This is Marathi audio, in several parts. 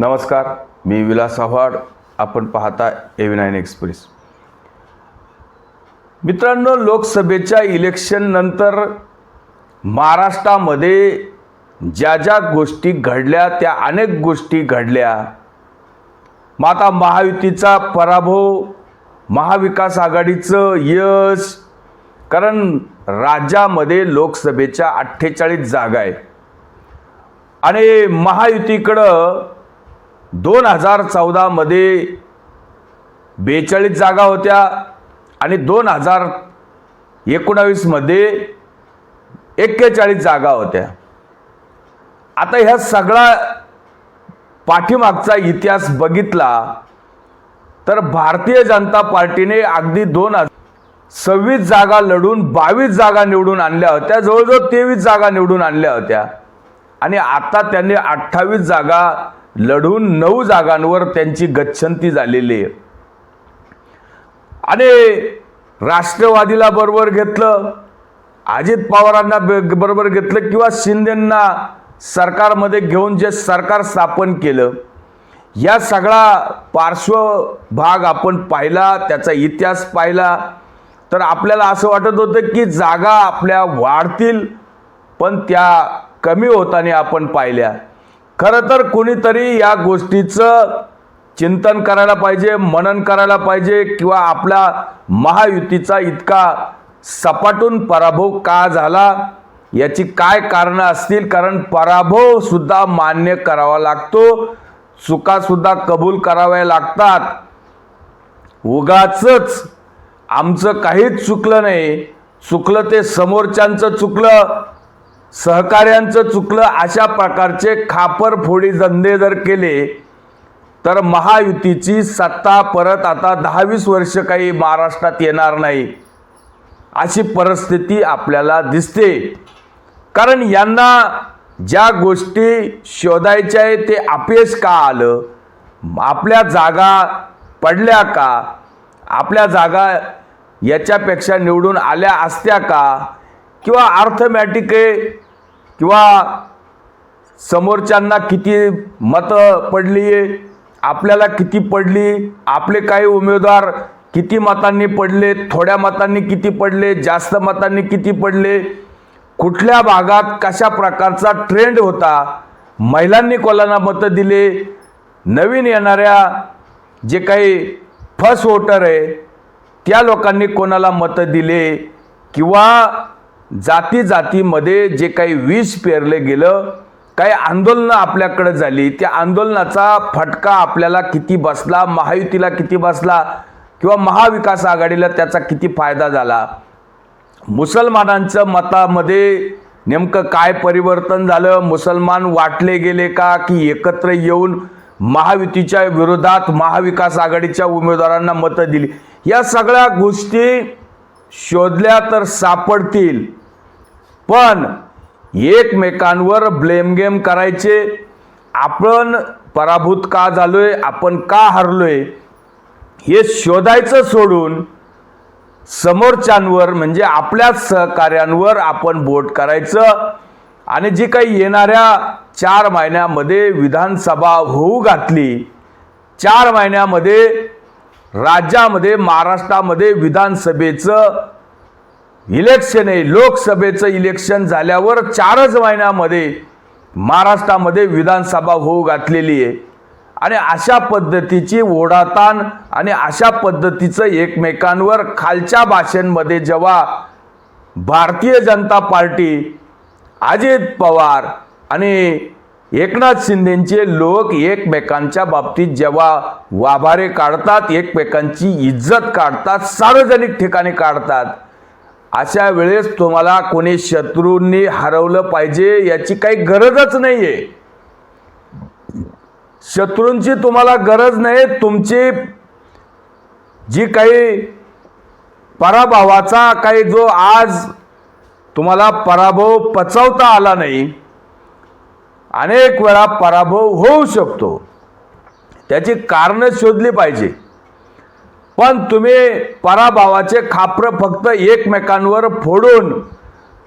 नमस्कार मी विलास आव्हाड. आपण पाहता एव्ही नाईन एक्सप्रेस मित्रांनो लोकसभेच्या इलेक्शननंतर महाराष्ट्रामध्ये ज्या ज्या गोष्टी घडल्या त्या अनेक गोष्टी घडल्या. मग आता महायुतीचा पराभव महाविकास आघाडीचं यश कारण राज्यामध्ये लोकसभेच्या अठ्ठेचाळीस जागा आहे आणि महायुतीकडं दोन हजार चौदामध्ये बेचाळीस जागा होत्या आणि दोन हजार एकोणावीसमध्ये एक्केचाळीस जागा होत्या. आता ह्या सगळा पाठीमागचा इतिहास बघितला तर भारतीय जनता पार्टीने अगदी दोन हजार सव्वीस जागा लढून बावीस जागा निवडून आणल्या होत्या जवळजवळ तेवीस जागा निवडून आणल्या होत्या. आणि आता त्यांनी अठ्ठावीस जागा लढून नऊ जागांवर त्यांची गच्छंती झालेली आहे. आणि राष्ट्रवादीला बरोबर घेतलं अजित पवारांना ब- बरोबर घेतलं किंवा शिंदेंना सरकारमध्ये घेऊन जे सरकार स्थापन केलं या सगळा पार्श्वभाग आपण पाहिला त्याचा इतिहास पाहिला. तर आपल्याला असं वाटत होतं की जागा आपल्या वाढतील पण त्या कमी होताना आपण पाहिल्या. खरं तर कुणीतरी या गोष्टीचं चिंतन करायला पाहिजे मनन करायला पाहिजे किंवा आपल्या महायुतीचा इतका सपाटून पराभव का झाला याची काय कारणं असतील? कारण पराभव सुद्धा मान्य करावा लागतो. चुकासुद्धा कबूल कराव्या लागतात. उगाच आमचं काहीच चुकलं नाही. चुकलं ते समोरच्यांचं चुकलं. सहकार्यांचं चुकलं अशा प्रकारचे खापरफोडी धंदे जर केले तर महायुतीची सत्ता परत आता दहावीस वर्ष काही महाराष्ट्रात येणार नाही. अशी परिस्थिती आपल्याला दिसते. कारण यांना ज्या गोष्टी शोधायच्या आहे ते अपयश का आलं? आपल्या जागा पडल्या का? आपल्या जागा याच्यापेक्षा निवडून आल्या असत्या का? किंवा अर्थमॅटिक आहे किंवा समोरच्यांना किती मतं पडली आहे आपल्याला किती पडली आपले काही उमेदवार किती मतांनी पडले थोड्या मतांनी किती पडले जास्त मतांनी किती पडले कुठल्या भागात कशा प्रकारचा ट्रेंड होता महिलांनी कोणाला मतं दिले नवीन येणाऱ्या जे काही फर्स्ट वोटर आहे त्या लोकांनी कोणाला मतं दिले किंवा जाती जातीमध्ये जे काही विष पेरले गेलं काही आंदोलनं आपल्याकडे झाली त्या आंदोलनाचा फटका आपल्याला किती बसला महायुतीला किती बसला किंवा महाविकास आघाडीला त्याचा किती फायदा झाला? मुसलमानांचं मतामध्ये नेमकं काय परिवर्तन झालं? मुसलमान वाटले गेले का की एकत्र येऊन महायुतीच्या विरोधात महाविकास आघाडीच्या उमेदवारांना मतं दिली? या सगळ्या गोष्टी शोधल्या तर सापडतील. पण एकमेकांवर ब्लेम गेम करायचे. आपण पराभूत का झालोय? आपण का हरलोय? हे शोधायचं सोडून समोरच्यांवर म्हणजे आपल्याच सहकार्यांवर आपण बोट करायचं. आणि जी काही येणाऱ्या चार महिन्यामध्ये विधानसभा होऊ घातली चार महिन्यामध्ये राज्यामध्ये महाराष्ट्रामध्ये विधानसभेचं इलेक्शन आहे लोकसभेचं इलेक्शन झाल्यावर चारच महिन्यामध्ये महाराष्ट्रामध्ये विधानसभा होऊ घातलेली आहे. आणि अशा पद्धतीची ओढाताण आणि अशा पद्धतीचं एकमेकांवर खालच्या भाषेंमध्ये जेव्हा भारतीय जनता पार्टी अजित पवार आणि एकनाथ शिंदेचे लोक एकमेकांच्या बाबतीत जेव्हा वाभारे काढतात एकमेकांची इज्जत काढतात सार्वजनिक ठिकाणी काढतात अशा वेळेस तुम्हाला कोणी शत्रूंनी हरवलं पाहिजे याची काही गरजच नाही आहे शत्रूंची तुम्हाला गरज नाही तुमची जी काही पराभवाचा काही जो आज तुम्हाला पराभव पचवता आला नाही अनेक वेळा पराभव होऊ शकतो. त्याची कारणं शोधली पाहिजे. पण तुम्ही पराभवाचे खापरं फक्त एकमेकांवर फोडून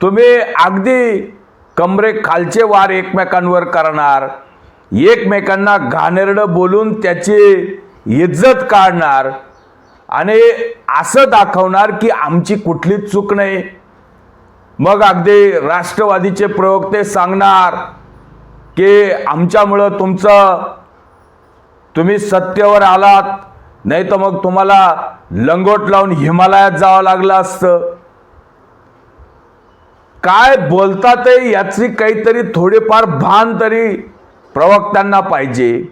तुम्ही अगदी कमरे खालचे वार एकमेकांवर करणार एकमेकांना घाणेरडं बोलून त्याची इज्जत काढणार आणि असं दाखवणार की आमची कुठलीच चूक नाही. मग अगदी राष्ट्रवादीचे प्रवक्ते सांगणार की आमच्यामुळं तुमचं तुम्ही सत्तेवर आलात नाही तर मग तुम्हाला लंगोट लावून हिमालयात जावं लागलं असतं. काय बोलतात याची काहीतरी थोडेफार भान तरी प्रवक्त्यांना पाहिजे.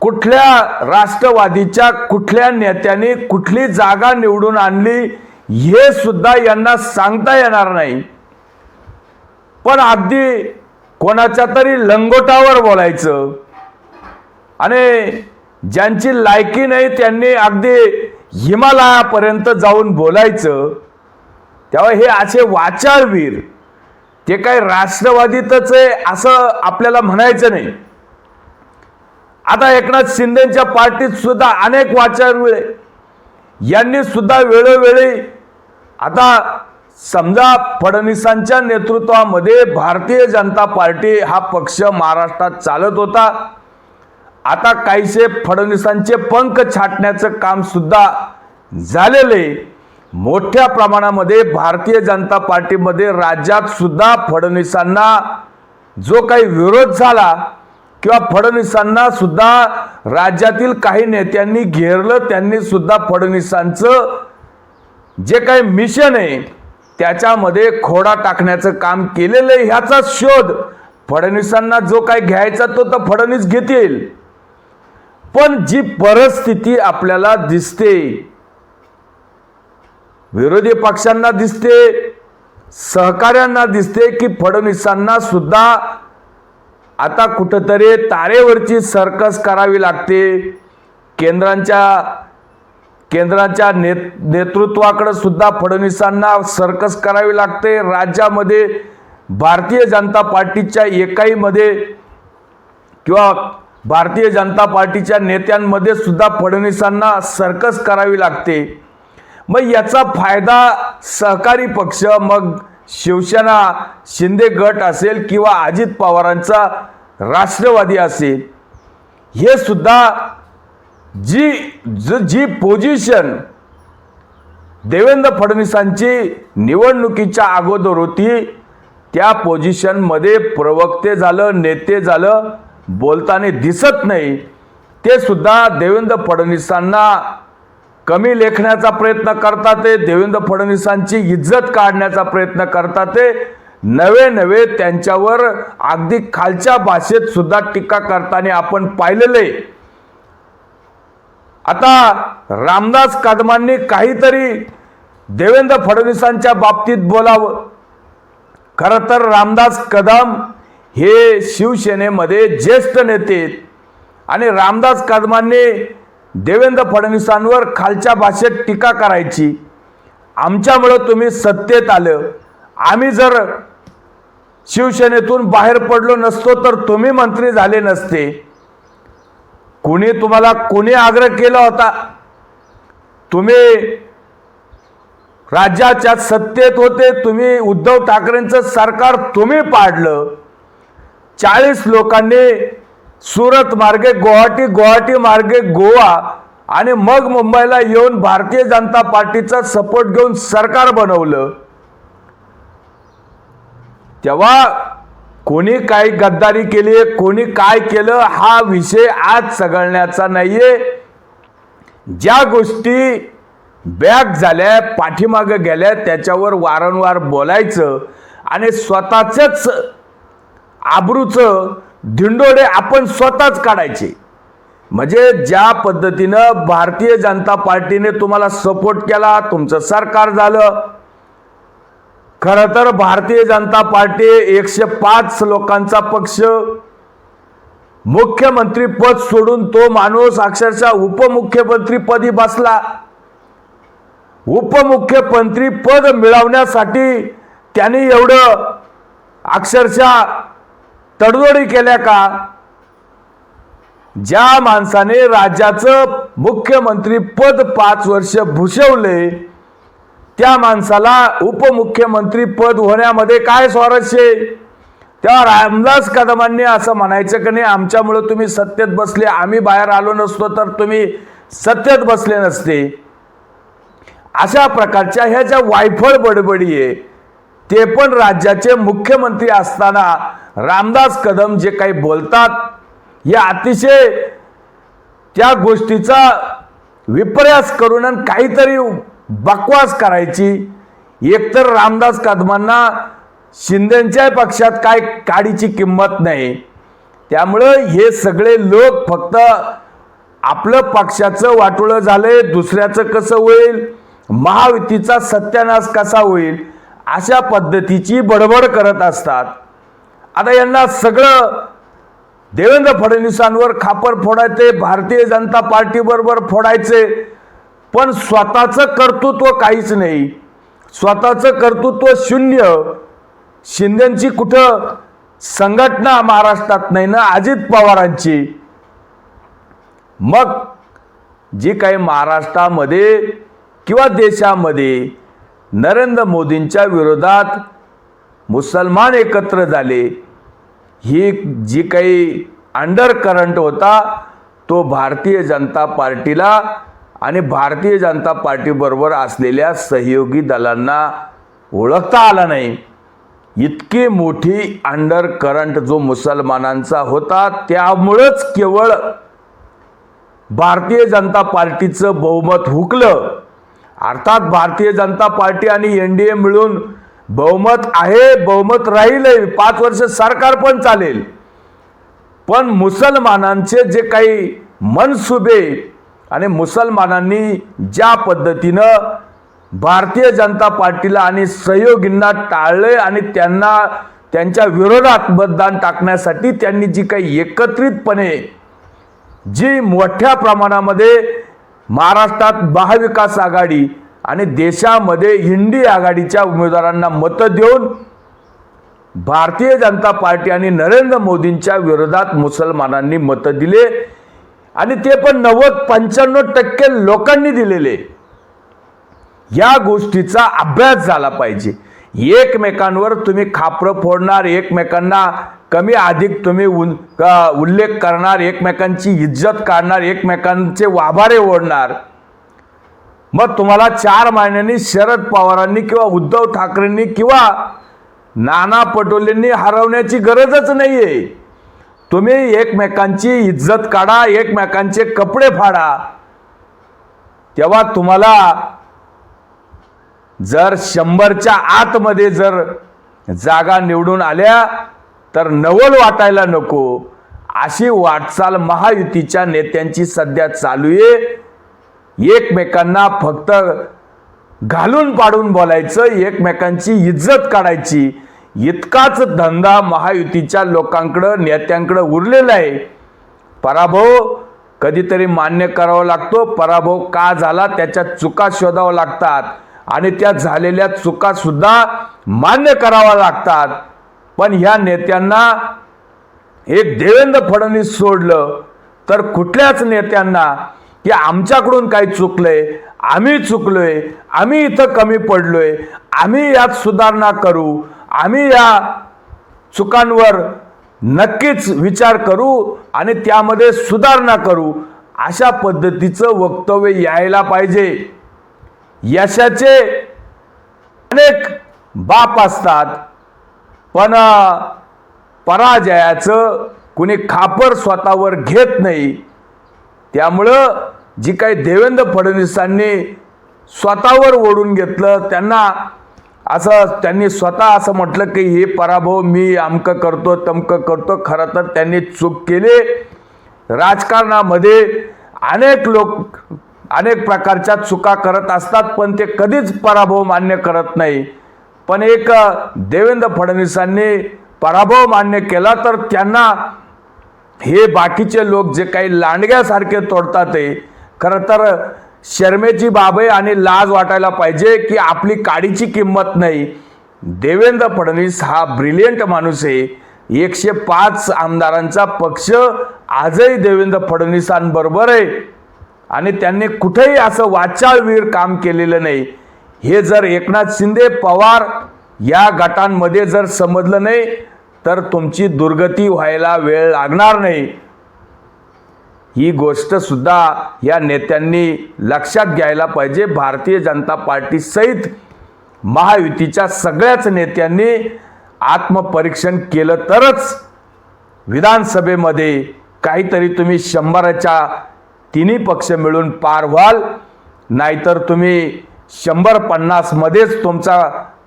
कुठल्या राष्ट्रवादीच्या कुठल्या नेत्याने कुठली जागा निवडून आणली हे सुद्धा यांना सांगता येणार नाही. पण अगदी कोणाच्या तरी लंगोटावर बोलायचं. आणि ज्यांची लायकी नाही त्यांनी अगदी हिमालयापर्यंत जाऊन बोलायचं. तेव्हा हे असे वाचाळवीर ते काय राष्ट्रवादीतच आहे असं आपल्याला म्हणायचं नाही. आता एकनाथ शिंदेच्या पार्टीत सुद्धा अनेक वाचाळवीर आहे. यांनी सुद्धा वेळोवेळी आता समजा फडणवीसांच्या नेतृत्वामध्ये भारतीय जनता पार्टी हा पक्ष महाराष्ट्रात चालत होता. आता काहीसे फडणवीसांचे पंख छाटण्याचं काम सुद्धा झालेले मोठ्या प्रमाणामध्ये भारतीय जनता पार्टीमध्ये राज्यात सुद्धा फडणवीसांना जो काही विरोध झाला किंवा फडणवीसांना सुद्धा राज्यातील काही नेत्यांनी घेरलं त्यांनी सुद्धा फडणवीसांचं जे काही मिशन आहे त्याच्यामध्ये खोडा टाकण्याचं काम केलेलं आहे. ह्याचा शोध फडणवीसांना जो काही घ्यायचा तो तर फडणवीस घेतील. पण जी परिस्थिती आपल्याला दिसते विरोधी पक्षांना दिसते सहकाऱ्यांना दिसते की फडणवीसांना सुद्धा आता कुठंतरी तारेवरची सर्कस करावी लागते. केंद्रांच्या केंद्राच्या नेत नेतृत्वाकडे सुद्धा फडणवीसांना सर्कस करावी लागते. राज्यामध्ये भारतीय जनता पार्टीच्या एकाईमध्ये किंवा भारतीय जनता पार्टीच्या नेत्यांमध्ये सुद्धा फडणवीसांना सर्कस करावी लागते. मग याचा फायदा सहकारी पक्ष मग शिवसेना शिंदे गट असेल किंवा अजित पवारांचा राष्ट्रवादी असेल. हे सुद्धा जी ज- जी पोझिशन देवेंद्र फडणवीसांची निवडणुकीच्या अगोदर होती त्या पोझिशनमध्ये प्रवक्ते झालं नेते झालं बोलताना दिसत नाही ते सुद्धा देवेंद्र फडणवीसांना कमी लेखण्याचा प्रयत्न करतात ते देवेंद्र फडणवीसांची इज्जत काढण्याचा प्रयत्न करतात ते नवे नवे त्यांच्यावर अगदी खालच्या भाषेत सुद्धा टीका करताना आपण पाहिलेलं. आहे आता रामदास कदमांनी काहीतरी देवेंद्र फडणवीसांच्या बाबतीत बोलावं. खरं तर रामदास कदम हे शिवसेनेमध्ये ज्येष्ठ नेते आणि रामदास कदमांनी देवेंद्र फडणवीसांवर खालच्या भाषेत टीका करायची. आमच्यामुळं तुम्ही सत्तेत आलं. आम्ही जर शिवसेनेतून बाहेर पडलो नसतो तर तुम्ही मंत्री झाले नसते. कुणी तुम्हाला कोणी आग्रह केला होता? तुम्ही राज्याच्या सत्तेत होते तुम्ही उद्धव ठाकरेंचं सरकार तुम्ही पाडलं. चाळीस लोकांनी सुरत मार्गे गुवाहाटी गुवाहाटी मार्गे गोवा आणि मग मुंबईला येऊन भारतीय जनता पार्टीचा सपोर्ट घेऊन सरकार बनवलं. तेव्हा कोणी काय गद्दारी केली कोणी काय केलं हा विषय आज सगळण्याचा नाहीये. ज्या गोष्टी बॅक झाल्या पाठीमागं गेल्या त्याच्यावर वारंवार बोलायचं आणि स्वतःचंच आबरूचं धिंडोडे आपण स्वतःच काढायचे. म्हणजे ज्या पद्धतीनं भारतीय जनता पार्टीने तुम्हाला सपोर्ट केला तुमचं सरकार झालं. खरं तर भारतीय जनता पार्टी एकशे पाच लोकांचा पक्ष. मुख्यमंत्री पद सोडून तो माणूस अक्षरशः उपमुख्यमंत्रीपदी बसला. उपमुख्यमंत्री पद मिळवण्यासाठी त्यांनी एवढं अक्षरशः तडजोडी केल्या का? ज्या माणसाने राज्याचं मुख्यमंत्री पद पाच वर्ष भूषवले त्या माणसाला उपमुख्यमंत्री पद होण्यामध्ये काय स्वारस्य आहे? तेव्हा रामदास कदमांनी असं म्हणायचं की नाही आमच्यामुळं तुम्ही सत्तेत बसले आम्ही बाहेर आलो नसतो तर तुम्ही सत्तेत बसले नसते. अशा प्रकारच्या ह्या ज्या वायफळ बडबडी आहे ते पण राज्याचे मुख्यमंत्री असताना रामदास कदम जे काही बोलतात या अतिशय त्या गोष्टीचा विपर्यास करून काहीतरी बकवास करायची. एकतर रामदास कदमांना शिंदेच्या पक्षात काय काडीची किंमत नाही. त्यामुळं हे सगळे लोक फक्त आपलं पक्षाचं वाटोळं झालंय दुसऱ्याचं कसं होईल महायुतीचा सत्यानाश कसा होईल अशा पद्धतीची बडबड करत असतात. आता यांना सगळं देवेंद्र फडणवीसांवर खापर फोडायचे भारतीय जनता पार्टीबरोबर फोडायचे पण स्वतःचं कर्तृत्व काहीच नाही. स्वतःचं कर्तृत्व शून्य. शिंदेची कुठं संघटना महाराष्ट्रात नाही ना अजित पवारांची. मग जी काही महाराष्ट्रामध्ये किंवा देशामध्ये नरेंद्र मोदींच्या विरोधात मुसलमान एकत्र झाले. ही जी काही अंडर करंट होता तो भारतीय जनता पार्टीला आणि भारतीय जनता पार्टीबरोबर असलेल्या सहयोगी दलांना ओळखता आला नाही. इतकी मोठी अंडर करंट जो मुसलमानांचा होता त्यामुळंच केवळ भारतीय जनता पार्टीचं बहुमत हुकलं. अर्थात भारतीय जनता पार्टी आणि एन डी ए मिळून बहुमत आहे बहुमत राहीलही पाच वर्ष सरकार पण चालेल. पण मुसलमानांचे जे काही मनसुबे आणि मुसलमानांनी ज्या पद्धतीनं भारतीय जनता पार्टीला आणि सहयोगींना टाळले आणि त्यांना त्यांच्या विरोधात मतदान टाकण्यासाठी त्यांनी जी काही एकत्रितपणे जी मोठ्या प्रमाणामध्ये महाराष्ट्रात महाविकास आघाडी आणि देशामध्ये हिंदी आघाडीच्या उमेदवारांना मतं देऊन भारतीय जनता पार्टी आणि नरेंद्र मोदींच्या विरोधात मुसलमानांनी मतं दिले आणि ते पण नव्वद पंच्याण्णव टक्के लोकांनी दिलेले. या गोष्टीचा अभ्यास झाला पाहिजे. एकमेकांवर तुम्ही खापरं फोडणार एकमेकांना कमी अधिक तुम्ही उन उल्लेख करणार एकमेकांची इज्जत काढणार एकमेकांचे वाभारे ओढणार. मग तुम्हाला चार महिन्यांनी शरद पवारांनी किंवा उद्धव ठाकरेंनी किंवा नाना पटोलेंनी हरवण्याची गरजच नाही आहे तुम्ही एकमेकांची इज्जत काढा एकमेकांचे कपडे फाडा. तेव्हा तुम्हाला जर शंभरच्या आतमध्ये जर जागा निवडून आल्या तर नवल वाटायला नको. अशी वाटचाल महायुतीच्या नेत्यांची सध्या चालू आहे. एकमेकांना फक्त घालून पाडून बोलायचं एकमेकांची इज्जत काढायची. इतकाच धंदा महायुतीच्या लोकांकडं नेत्यांकडं उरलेला आहे. पराभव कधीतरी मान्य करावा लागतो. पराभव का झाला? त्याच्या चुका शोधावं लागतात. आणि त्या झालेल्या चुकासुद्धा मान्य कराव्या लागतात. पण ह्या नेत्यांना एक देवेंद्र फडणवीस सोडलं तर कुठल्याच नेत्यांना की आमच्याकडून काही चुकलंय आम्ही चुकलोय आम्ही इथं कमी पडलोय आम्ही यात सुधारणा करू आम्ही या चुकांवर नक्कीच विचार करू आणि त्यामध्ये सुधारणा करू अशा पद्धतीचं वक्तव्य यायला पाहिजे. यशाचे अनेक बाप असतात. पण पराजयाचं कुणी खापर स्वतःवर घेत नाही. त्यामुळं जी काही देवेंद्र फडणवीसांनी स्वतःवर ओढून घेतलं त्यांना असं त्यांनी स्वतः असं म्हटलं की हे पराभव मी अमकं करतो तमकं करतो. खरं तर त्यांनी चूक केली. राजकारणामध्ये अनेक लोक अनेक प्रकारच्या चुका करत असतात पण ते कधीच पराभव मान्य करत नाही. पण एक देवेंद्र फडणवीसांनी पराभव मान्य केला तर त्यांना हे बाकीचे लोक जे काही लांडग्यासारखे तोडतात ते खरं तर शर्मेची बाब आहे आणि लाज वाटायला पाहिजे की आपली काडीची किंमत नाही. देवेंद्र फडणवीस हा ब्रिलियंट माणूस आहे. एकशे पाच आमदारांचा पक्ष आजही देवेंद्र फडणवीसांबरोबर आहे. आणि त्यांनी कुठेही असं वाचाळवीर काम केलेलं नाही. हे जर एकनाथ शिंदे पवार या गटांमध्ये जर समजलं नाही तर तुमची दुर्गती व्हायला वेळ लागणार नाही. ही गोष्ट सुद्धा या नेत्यांनी लक्षात घ्यायला पाहिजे. भारतीय जनता पार्टी सहित महायुतीच्या सगळ्याच नेत्यांनी आत्मपरीक्षण केलं तरच विधानसभेमध्ये काहीतरी तुम्ही शंभराच्या तिन्ही पक्ष मिळून पार व्हाल. नाहीतर तुम्ही शंभर पन्नासमध्येच तुमचा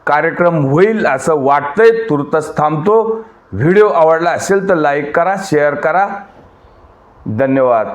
कार्यक्रम होईल असं वाटतंय. तुर्तच थांबतो. व्हिडिओ आवडला असेल तर लाईक करा शेअर करा. धन्यवाद.